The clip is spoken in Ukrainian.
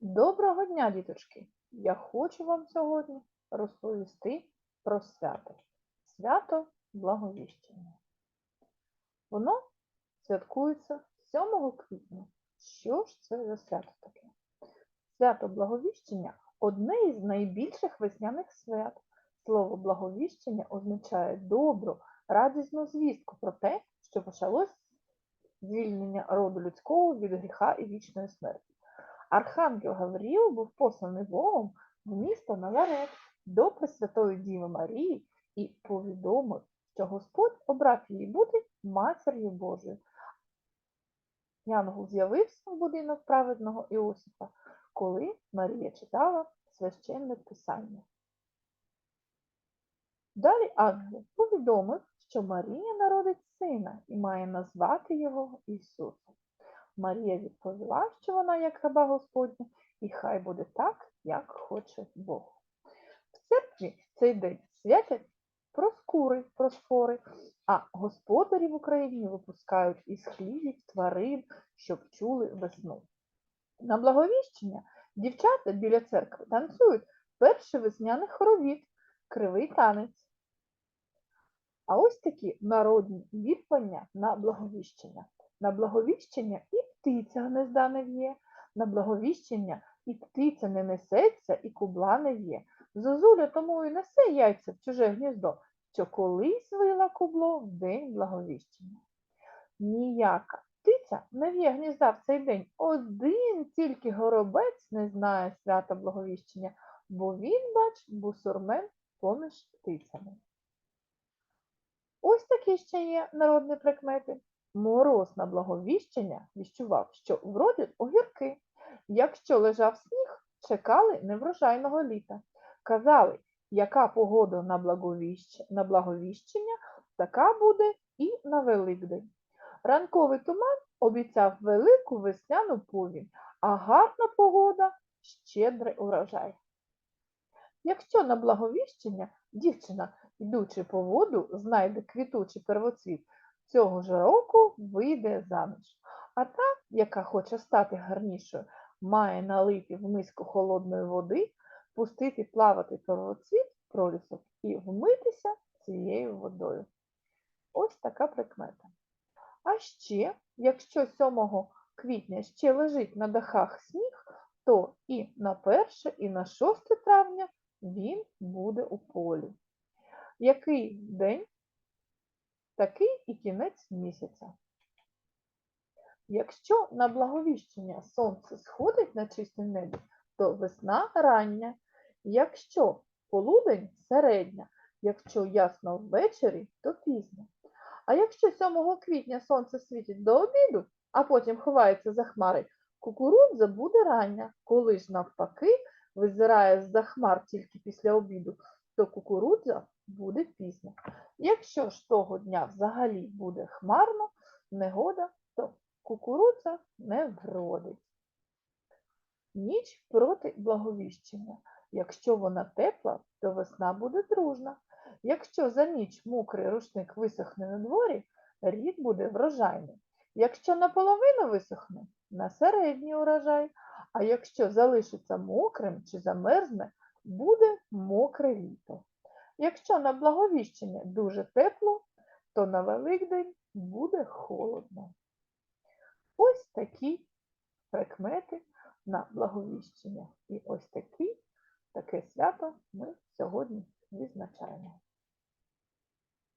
Доброго дня, діточки! Я хочу вам сьогодні розповісти про свято. Свято Благовіщення. Воно святкується 7 квітня. Що ж це за свято таке? Свято Благовіщення одне із найбільших весняних свят. Слово Благовіщення означає добру, радісну звістку про те, що почалось звільнення роду людського від гріха і вічної смерті. Архангел Гавріл був посланий Богом в місто Назарет до Пресвятої Діви Марії і повідомив, що Господь обрав її бути матір'ю Божою. Янгол з'явився в будинок праведного Іосифа, коли Марія читала священне писання. Далі ангел повідомив, що Марія народить сина і має назвати його Ісусом. Марія відповіла, що вона як раба Господня, і хай буде так, як хоче Бог. В церкві цей день святять проскури, просфори, а господарі в Україні випускають із хлівів тварин, щоб чули весну. На благовіщення дівчата біля церкви танцюють перший весняний хоровід, кривий танець. А ось такі народні вірпання на благовіщення. На благовіщення і птиця гнезда не в'є, на благовіщення і птиця не несеться, і кубла не в'є. Зозуля тому і несе яйця в чуже гніздо, що колись вила кубло в день благовіщення. Ніяка птиця не в'є гнізда в цей день. Один тільки горобець не знає свята благовіщення, бо він, бач, бусурмен поміж птицями. Ось такі ще є народні прикмети. Мороз на благовіщення віщував, що вродять огірки. Якщо лежав сніг, чекали неврожайного літа. Казали, яка погода на, благовіщ... на благовіщення, така буде і на Великдень. Ранковий туман обіцяв велику весняну повінь, а гарна погода щедрий урожай. Якщо на благовіщення дівчина, йдучи по воду, знайде квітучий первоцвіт, цього ж року вийде заміж. А та, яка хоче стати гарнішою, має налити в миску холодної води, пустити плавати первоцвіт пролісок і вмитися цією водою. Ось така прикмета. А ще, якщо 7 квітня ще лежить на дахах сніг, то і на 1, і на 6 травня він буде у полі. Який день такий і кінець місяця. Якщо на благовіщення сонце сходить на чистому небі, то весна рання, якщо полудень середня, якщо ясно ввечері, то пізно. А якщо 7 квітня сонце світить до обіду, а потім ховається за хмари, кукурудза буде рання, коли ж навпаки визирає з-за хмар тільки після обіду, то кукурудза буде пізно. Якщо ж того дня взагалі буде хмарно, негода, то кукурудза не вродить. Ніч проти благовіщення. Якщо вона тепла, то весна буде дружна. Якщо за ніч мокрий рушник висохне на дворі, рід буде врожайний. Якщо наполовину висохне, на середній урожай, а якщо залишиться мокрим чи замерзне, буде мокре літо. Якщо на благовіщення дуже тепло, то на Великдень буде холодно. Ось такі прикмети на благовіщення. І